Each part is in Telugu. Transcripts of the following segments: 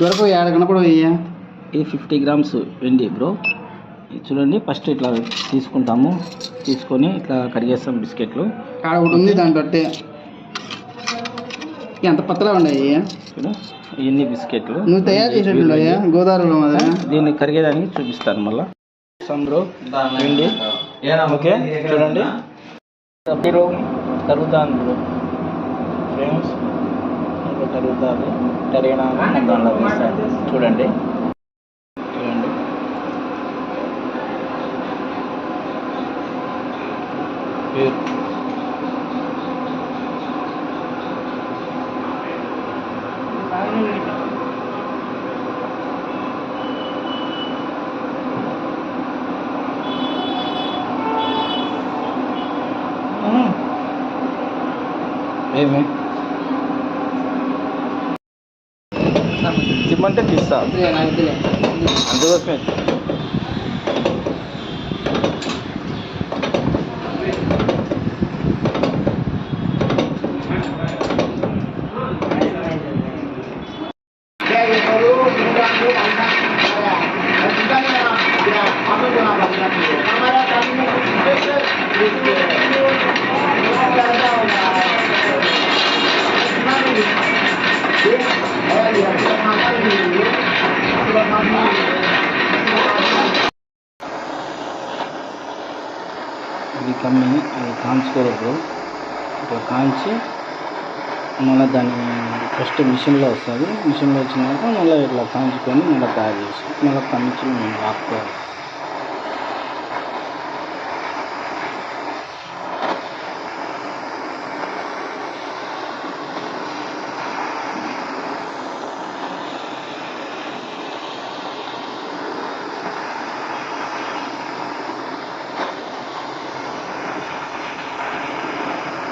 దొరకవు ఏడ కనపడవయ్యా? ఇది ఫిఫ్టీ గ్రామ్స్ వెండి బ్రో. చూడండి ఫస్ట్ ఇట్లా తీసుకుంటాము. తీసుకొని ఇట్లా కడిగేస్తాం బిస్కెట్లు. ఆడ ఒకటి ఉంది దాంట్లో అట్టే. ఎంత పత్తలా ఉన్నాయి చూడు ఇవన్నీ బిస్కెట్లు. నువ్వు తయారు చేసేట్టున్నాయా గోదావరిలో దీన్ని కరిగేదానికి చూపిస్తాను మళ్ళా. బ్రో వెండి. ఓకే? చూడండి. తరుగుతాను బ్రో. ఫ్రేమ్స్ ఇంకా తరుగుతుంది తరిగినా దాంట్లో వేస్తాను చూడండి. చూడండి. ప్యూర్ ఏమి తిమ్మంటే తీస్తా అందుకోసమే. ఇది కమ్మి అది కాంచుకోవద్దు ఇట్లా కాంచి మళ్ళీ దాన్ని ఫస్ట్ మిషన్లో వస్తుంది. మిషన్లో వచ్చినాక మళ్ళీ ఇట్లా కాంచుకొని మళ్ళీ తయారు చేసి మళ్ళీ కమ్మించి మేము ఆపుకోవాలి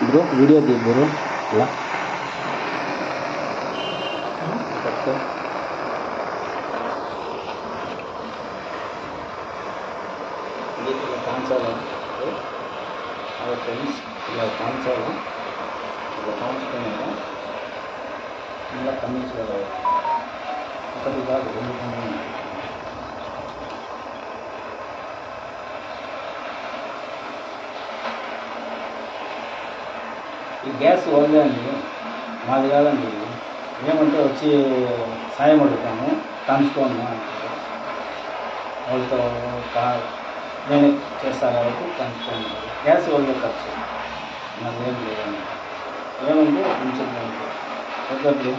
బ్రో వీడియో తీ బ్రో ఇలా పట్టుకో. ఇది ఇలా కాంచాలా బ్రో? అదే ఫ్రెండ్స్ ఇలా కాంచాలా ఇలా కాంచుకున్నాక ఇలా కమ్మించుకోవాలి ఒకటి కాదు రెండు కమ్మి ఈ గ్యాస్ వాళ్ళే అండి మాది కాదండి. ఏమంటే వచ్చి సాయం అడుగుతాము కాంచుకోండి అంటారు. వాళ్ళతో నేనే నేను చేస్తాను కాబట్టి కాంచుకోండి గ్యాస్ వాళ్ళే ఖర్చు. మాది ఏం లేదండి. ఏమంటే కొంచెం వద్దట్లు